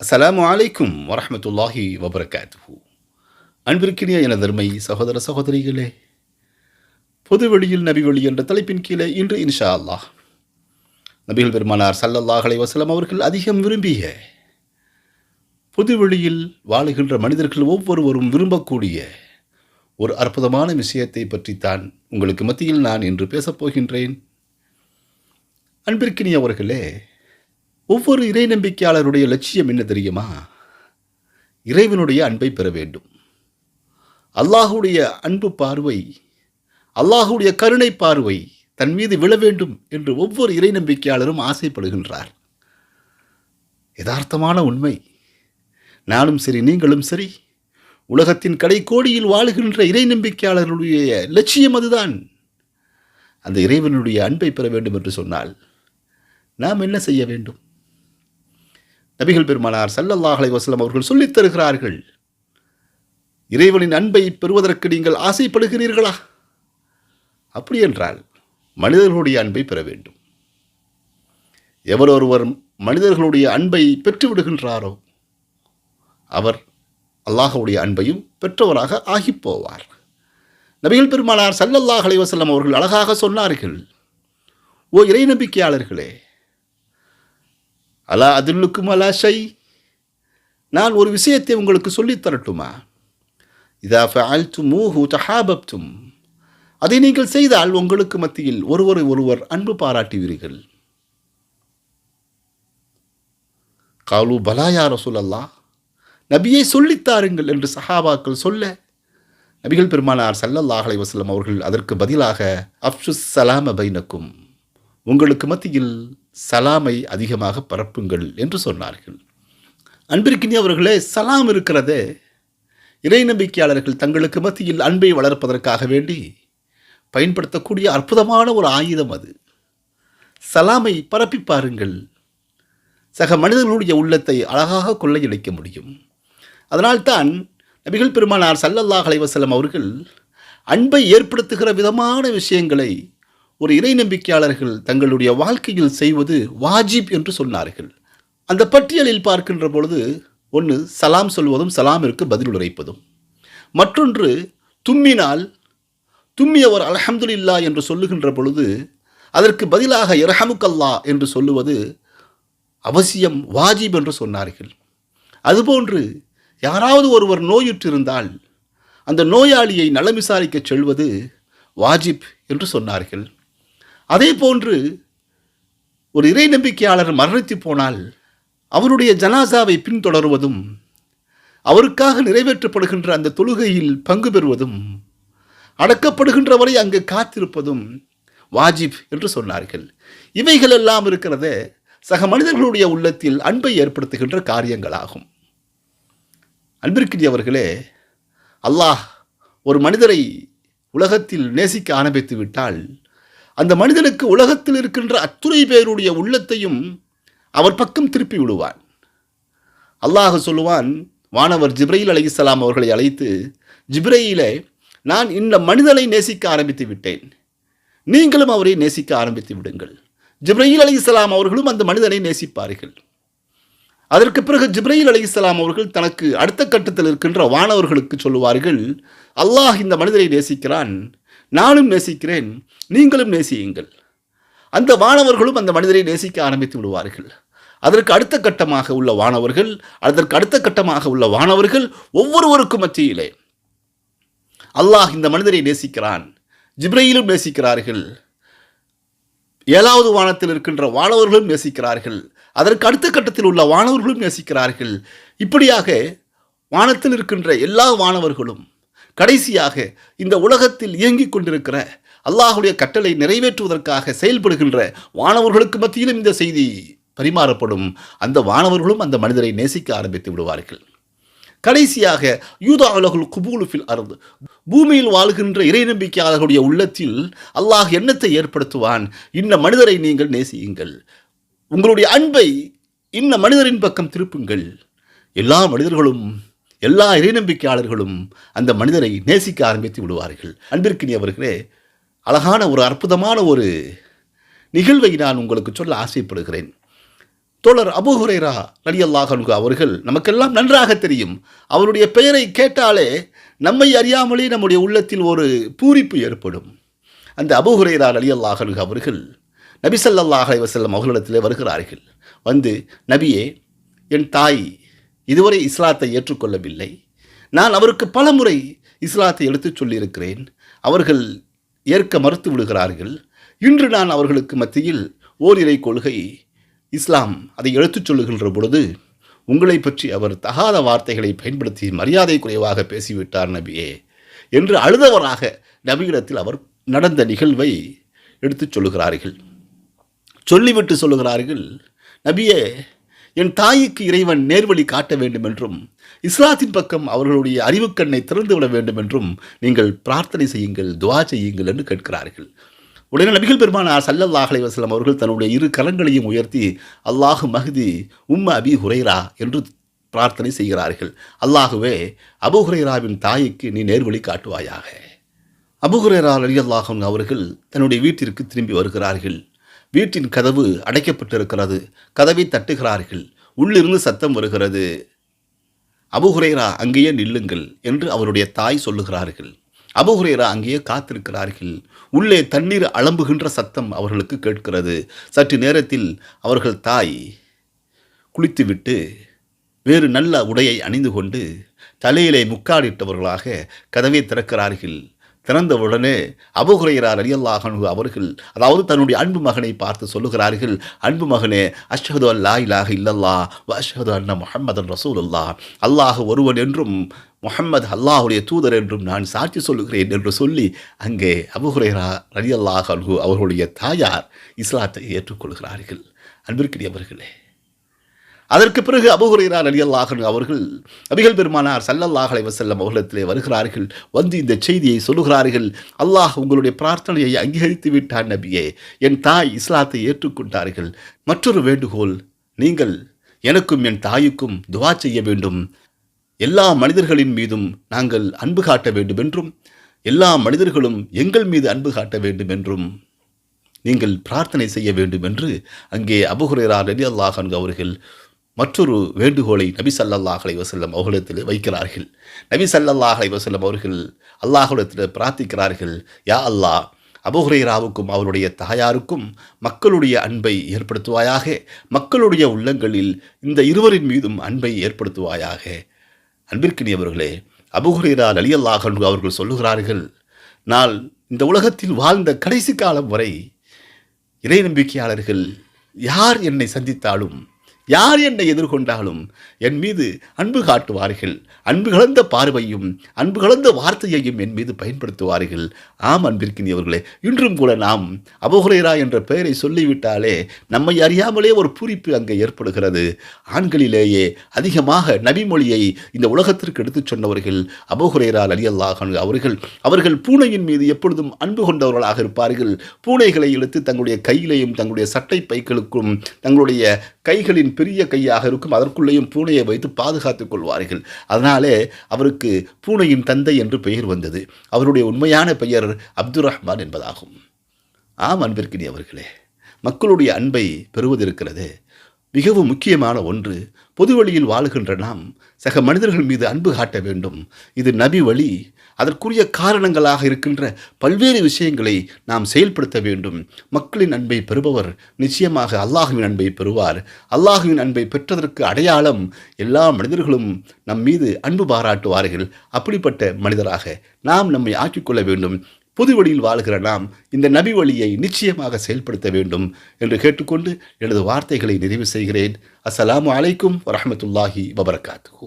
அஸ்லாம் வலைக்கும் வரமத்துல்லாஹி வபரகாத்து அன்பிற்கினிய என தர்மை சகோதர சகோதரிகளே பொது வெளியில் நபி வழி என்ற தலைப்பின் கீழே இன்று இன்ஷா அல்லாஹ் நபிகள் பெருமானார் சல்லல்லாஹ் அலைஹி அவர்கள் அதிகம் விரும்பிய பொது வெளியில் வாழுகின்ற மனிதர்கள் ஒவ்வொருவரும் விரும்பக்கூடிய ஒரு அற்புதமான விஷயத்தை பற்றித்தான் உங்களுக்கு மத்தியில் நான் இன்று பேசப் போகின்றேன். அன்பிற்கினியவர்களே ஒவ்வொரு இறை நம்பிக்கையாளருடைய லட்சியம் என்ன தெரியுமா? இறைவனுடைய அன்பை பெற வேண்டும். அல்லாஹுடைய அன்பு பார்வை அல்லாஹுடைய கருணை பார்வை தன் மீது விழ வேண்டும் என்று ஒவ்வொரு இறை நம்பிக்கையாளரும் ஆசைப்படுகின்றார். யதார்த்தமான உண்மை. நானும் சரி நீங்களும் சரி உலகத்தின் கடைக்கோடியில் வாழுகின்ற இறை நம்பிக்கையாளர்களுடைய லட்சியம் அதுதான். அந்த இறைவனுடைய அன்பை பெற வேண்டும் என்று சொன்னால் நாம் என்ன செய்ய வேண்டும்? நபிகள் பெருமானார் சல்லல்லாஹலை வசலம் அவர்கள் சொல்லித் தருகிறார்கள் இறைவனின் அன்பை பெறுவதற்கு நீங்கள் ஆசைப்படுகிறீர்களா? அப்படி என்றால் மனிதர்களுடைய அன்பை பெற வேண்டும். எவர் ஒருவர் மனிதர்களுடைய அன்பை பெற்றுவிடுகின்றாரோ அவர் அல்லாஹவுடைய அன்பையும் பெற்றவராக ஆகிப் போவார். நபிகள் பெருமானார் சல்லல்லாஹ் அலைஹி அவர்கள் அழகாக சொன்னார்கள் ஓ இறை நம்பிக்கையாளர்களே அலா அதில்லுக்கும் அலா ஷை. நான் ஒரு விஷயத்தை உங்களுக்கு சொல்லித் தரட்டுமா? இதா ஃபஅல்து மூஹு தஹாபப்தும். அதை நீங்கள் செய்தால் உங்களுக்கு மத்தியில் ஒருவரை ஒருவர் அன்பு பாராட்டுவீர்கள். காலு பலாயா ரசூலல்லா. நபியை சொல்லித்தாருங்கள் என்று சஹாபாக்கள் சொல்ல நபிகள் பெருமானார் சல்லல்லாஹ் அலைஹி அவர்கள் அதற்கு பதிலாக அப்சுஸ் சலாம பைனக்கும். உங்களுக்கு மத்தியில் சலாமை அதிகமாக பரப்புங்கள் என்று சொன்னார்கள். அன்பிற்கினி அவர்களே சலாம் இருக்கிறதே. இறை நம்பிக்கையாளர்கள் தங்களுக்கு மத்தியில் அன்பை வளர்ப்பதற்காக வேண்டி பயன்படுத்தக்கூடிய அற்புதமான ஒரு ஆயுதம் அது. சலாமை பரப்பி பாருங்கள். சக மனிதர்களுடைய உள்ளத்தை அழகாக கொள்ளையடிக்க முடியும். அதனால்தான் நபிகள் பெருமானார் சல்லல்லாஹ் அலைவசலம் அவர்கள் அன்பை ஏற்படுத்துகிற விதமான விஷயங்களை ஒரு இறை நம்பிக்கையாளர்கள் தங்களுடைய வாழ்க்கையில் செய்வது வாஜிப் என்று சொன்னார்கள். அந்த பட்டியலில் பார்க்கின்ற பொழுது ஒன்று சலாம் சொல்வதும் சலாமிற்கு பதில் உரைப்பதும். மற்றொன்று தும்மினால் தும்மியவர் அலஹம்துல்லா என்று சொல்லுகின்ற பொழுது அதற்கு பதிலாக இரஹமுக்கல்லா என்று சொல்லுவது அவசியம் வாஜிப் என்று சொன்னார்கள். அதுபோன்று யாராவது ஒருவர் நோயுற்றிருந்தால் அந்த நோயாளியை நலம் விசாரிக்கச் செல்வது வாஜிப் என்று சொன்னார்கள். அதே போன்று ஒரு இறை நம்பிக்கையாளர் மரணித்து போனால் அவருடைய ஜனாசாவை பின்தொடருவதும் அவருக்காக நிறைவேற்றப்படுகின்ற அந்த தொழுகையில் பங்கு பெறுவதும் அடக்கப்படுகின்ற வரை அங்கு காத்திருப்பதும் வாஜிப் என்று சொன்னார்கள். இவைகள் எல்லாம் இருக்கிறத சக மனிதர்களுடைய உள்ளத்தில் அன்பை ஏற்படுத்துகின்ற காரியங்களாகும். அன்பிற்கிறியவர்களே அல்லாஹ் ஒரு மனிதரை உலகத்தில் நேசிக்க ஆரம்பித்து விட்டால் அந்த மனிதனுக்கு உலகத்தில் இருக்கின்ற அத்துறை பேருடைய உள்ளத்தையும் அவர் பக்கம் திருப்பி விடுவான். அல்லாஹ் சொல்லுவான் வானவர் ஜிப்ரையில் அலைஹிஸ்ஸலாம் அவர்களை அழைத்து ஜிப்ரையிலே நான் இந்த மனிதனை நேசிக்க ஆரம்பித்து விட்டேன். நீங்களும் அவரை நேசிக்க ஆரம்பித்து விடுங்கள். ஜிப்ரையில் இஸ்லாம் அவர்களும் அந்த மனிதனை நேசிப்பார்கள். அதற்கு பிறகு ஜிப்ரையில் இஸ்லாம் அவர்கள் தனக்கு அடுத்த கட்டத்தில் இருக்கின்ற வானவர்களுக்கு சொல்லுவார்கள் அல்லாஹ் இந்த மனிதரை நேசிக்கிறான். நானும் நேசிக்கிறேன் நீங்களும் நேசியுங்கள். அந்த வானவர்களும் அந்த மனிதரை நேசிக்க ஆரம்பித்து விடுவார்கள். அதற்கு அடுத்த கட்டமாக உள்ள வானவர்கள் அதற்கு அடுத்த கட்டமாக உள்ள வானவர்கள் ஒவ்வொருவருக்கும் மத்தியிலே அல்லாஹ் இந்த மனிதரை நேசிக்கிறான். ஜிப்ரையிலும் நேசிக்கிறார்கள். ஏழாவது வானத்தில் இருக்கின்ற வானவர்களும் நேசிக்கிறார்கள். அதற்கு அடுத்த கட்டத்தில் உள்ள வானவர்களும் நேசிக்கிறார்கள். இப்படியாக வானத்தில் இருக்கின்ற எல்லா வானவர்களும் கடைசியாக இந்த உலகத்தில் இயங்கிக் கொண்டிருக்கிற அல்லாஹுடைய கட்டளை நிறைவேற்றுவதற்காக செயல்படுகின்ற வானவர்களுக்கு மத்தியிலும் இந்த செய்தி பரிமாறப்படும். அந்த வானவர்களும் அந்த மனிதரை நேசிக்க ஆரம்பித்து விடுவார்கள். கடைசியாக யூதா உலகுல் குபூலுஃபில் அருந்து பூமியில் வாழ்கின்ற இறை நம்பிக்கையாளர்களுடைய உள்ளத்தில் அல்லாஹ் எண்ணத்தை ஏற்படுத்துவான். இந்த மனிதரை நீங்கள் நேசியுங்கள். உங்களுடைய அன்பை இந்த மனிதரின் பக்கம் திருப்புங்கள். எல்லா மனிதர்களும் எல்லா இறை நம்பிக்கையாளர்களும் அந்த மனிதரை நேசிக்க ஆரம்பித்து விடுவார்கள். அன்பிற்கினி அவர்களே அழகான ஒரு அற்புதமான ஒரு நிகழ்வை நான் உங்களுக்கு சொல்ல ஆசைப்படுகிறேன். தோழர் அபு நடிகல்லாகனு அவர்கள் நமக்கெல்லாம் நன்றாக தெரியும். அவருடைய பெயரை கேட்டாலே நம்மை அறியாமலே நம்முடைய உள்ளத்தில் ஒரு பூரிப்பு ஏற்படும். அந்த அபு நடிகல்லாகனு அவர்கள் நபிசல்லாஹ் அலைவசல்லம் அவர்களிடத்திலே வருகிறார்கள். வந்து நபியே என் தாய் இதுவரை இஸ்லாத்தை ஏற்றுக்கொள்ளவில்லை. நான் அவருக்கு பலமுறை இஸ்லாத்தை எடுத்துச் சொல்லியிருக்கிறேன். அவர்கள் ஏற்க மறுத்து விடுகிறார்கள். இன்று நான் அவர்களுக்கு மத்தியில் ஓரிரை கொள்கை இஸ்லாம் அதை எடுத்துச் சொல்லுகின்ற பொழுது உங்களை பற்றி அவர் தகாத வார்த்தைகளை பயன்படுத்தி மரியாதை குறைவாக பேசிவிட்டார் நபியே என்று அழுதவராக நபியிடத்தில் அவர் நடந்த நிகழ்வை எடுத்துச் சொல்லுகிறார்கள். சொல்லிவிட்டு சொல்லுகிறார்கள் நபியே என் தாய்க்கு இறைவன் நேர்வழி காட்ட வேண்டும் என்றும் இஸ்லாத்தின் பக்கம் அவர்களுடைய அறிவுக்கண்ணை திறந்துவிட வேண்டும் என்றும் நீங்கள் பிரார்த்தனை செய்யுங்கள் துவா செய்யுங்கள் என்று கேட்கிறார்கள். உடனே நபிகள் பெருமானார் சல்லல்லாஹ் வசலம் அவர்கள் தன்னுடைய இரு கரங்களையும் உயர்த்தி அல்லாஹு மஹதி உம்ம அபி ஹுரைரா என்று பிரார்த்தனை செய்கிறார்கள். அல்லாஹுவே அபு ஹுரைராவின் தாய்க்கு நீ நேர்வழி காட்டுவாயாக. அபு அலி அலியல்லாஹன் அவர்கள் தன்னுடைய வீட்டிற்கு திரும்பி வருகிறார்கள். வீட்டின் கதவு அடைக்கப்பட்டிருக்கிறது. கதவை தட்டுகிறார்கள். உள்ளிருந்து சத்தம் வருகிறது. அபுஹுரேரா அங்கேயே நில்லுங்கள் என்று அவருடைய தாய் சொல்லுகிறார்கள். அபுஹுரேரா அங்கேயே காத்திருக்கிறார்கள். உள்ளே தண்ணீர் அலம்புகின்ற சத்தம் அவர்களுக்கு கேட்கிறது. சற்று நேரத்தில் அவர்கள் தாய் குளித்துவிட்டு வேறு நல்ல உடையை அணிந்து கொண்டு தலையிலே முக்காடிட்டவர்களாக கதவை திறக்கிறார்கள். திறந்தவுடனே அபுகுரையரார் அலியல்லாஹனு அவர்கள் அதாவது தன்னுடைய அன்பு மகனை பார்த்து சொல்லுகிறார்கள் அன்பு மகனே அஷ்ஹது அல்லா இலாஹ இல்லல்லா அஷ்ஹது அன்ன முஹம்மதன் ரசூலுல்லா அல்லாஹ் ஒருவன் என்றும் முகம்மது அல்லாஹுடைய தூதர் என்றும் நான் சாட்சி சொல்லுகிறேன் என்று சொல்லி அங்கே அபுஹுரேரா ரலி அல்லாஹ் அவர்களுடைய தாயார் இஸ்லாத்தை ஏற்றுக்கொள்கிறார்கள். அன்பிற்கினியவர்களே அதற்கு பிறகு அபுஹுரைரா அலி அவர்கள் அபிகள் பெருமானார் சல்லல்லாஹலை வசல்லம் அவர்களிடத்திலே வருகிறார்கள் வந்து இந்த செய்தியை சொல்லுகிறார்கள். அல்லாஹ் உங்களுடைய பிரார்த்தனையை அங்கீகரித்து விட்டார் நபியே. என் தாய் இஸ்லாத்தை ஏற்றுக்கொண்டார்கள். மற்றொரு வேண்டுகோள் நீங்கள் எனக்கும் என் தாய்க்கும் துவா செய்ய வேண்டும். எல்லா மனிதர்களின் மீதும் நாங்கள் அன்பு காட்ட வேண்டும் என்றும் எல்லா மனிதர்களும் எங்கள் மீது அன்பு காட்ட வேண்டும் என்றும் நீங்கள் பிரார்த்தனை செய்ய வேண்டும் என்று அங்கே அபுஹுரேரா ரலி அல்லாஹன் அவர்கள் மற்றொரு வேண்டுகோளை நபி சல்லல்லாஹ் அலைவசல்லம் அவர்களிடத்தில் வைக்கிறார்கள். நபி சல்லல்லாஹ் அலைவசல்லம் அவர்கள் அல்லாஹுடத்தில் பிரார்த்திக்கிறார்கள் யா அல்லாஹ் அபுஹுரேராவுக்கும் அவருடைய தாயாருக்கும் மக்களுடைய அன்பை ஏற்படுத்துவாயாக மக்களுடைய உள்ளங்களில் இந்த இருவரின் மீதும் அன்பை ஏற்படுத்துவாயாக. அன்பிற்கினியவர்களே அலி அலியல்லாஹ் அவர்கள் சொல்லுகிறார்கள் நான் இந்த உலகத்தில் வாழ்ந்த கடைசி காலம் வரை இறை நம்பிக்கையாளர்கள் யார் என்னை சந்தித்தாலும் யார் என்னை எதிர்கொண்டாலும் என் மீது அன்பு காட்டுவார்கள். அன்பு கலந்த பார்வையும் அன்பு கலந்த வார்த்தையையும் என் மீது பயன்படுத்துவார்கள். ஆம் அன்பிற்கினியவர்களே இன்றும் கூட நாம் அபகுரேரா என்ற பெயரை சொல்லிவிட்டாலே நம்மை அறியாமலே ஒரு பூரிப்பு அங்கே ஏற்படுகிறது. ஆண்களிலேயே அதிகமாக நபிமொழியை இந்த உலகத்திற்கு எடுத்துச் சொன்னவர்கள் அபகுரேரா அலி அல்லாஹன் அவர்கள் அவர்கள் பூனையின் மீது எப்பொழுதும் அன்பு கொண்டவர்களாக இருப்பார்கள். பூனைகளை இழுத்து தங்களுடைய கையிலையும் தங்களுடைய சட்டை பைகளுக்கும் தங்களுடைய கைகளின் பெரிய கையாக இருக்கும். அதற்குள்ளேயும் பூனையை வைத்து பாதுகாத்துக் கொள்வார்கள். அதனாலே அவருக்கு பூனையின் தந்தை என்று பெயர் வந்தது. அவருடைய உண்மையான பெயர் அப்துல் ரஹ்மான் என்பதாகும். ஆம் அன்பிற்கினி அவர்களே மக்களுடைய அன்பை பெறுவதிருக்கிறது. மிகவும் முக்கியமான ஒன்று பொது வழியில் வாழுகின்ற நாம் சக மனிதர்கள் மீது அன்பு காட்ட வேண்டும். இது நபி வழி. அதற்குரிய காரணங்களாக இருக்கின்ற பல்வேறு விஷயங்களை நாம் செயல்படுத்த வேண்டும். மக்களின் அன்பை பெறுபவர் நிச்சயமாக அல்லாஹுவின் அன்பை பெறுவார். அல்லாஹுவின் அன்பை பெற்றதற்கு அடையாளம் எல்லா மனிதர்களும் நம் மீது அன்பு பாராட்டுவார்கள். அப்படிப்பட்ட மனிதராக நாம் நம்மை ஆக்கிக்கொள்ள வேண்டும். புது வழியில் வாழ்கிற நாம் இந்த நபி வழியை நிச்சயமாக செயல்படுத்த வேண்டும் என்று கேட்டுக்கொண்டு எனது வார்த்தைகளை நிறைவு செய்கிறேன். அஸ்ஸலாமு அலைக்கும் வரமத்துல்லாஹி வபரகாத்துஹூ.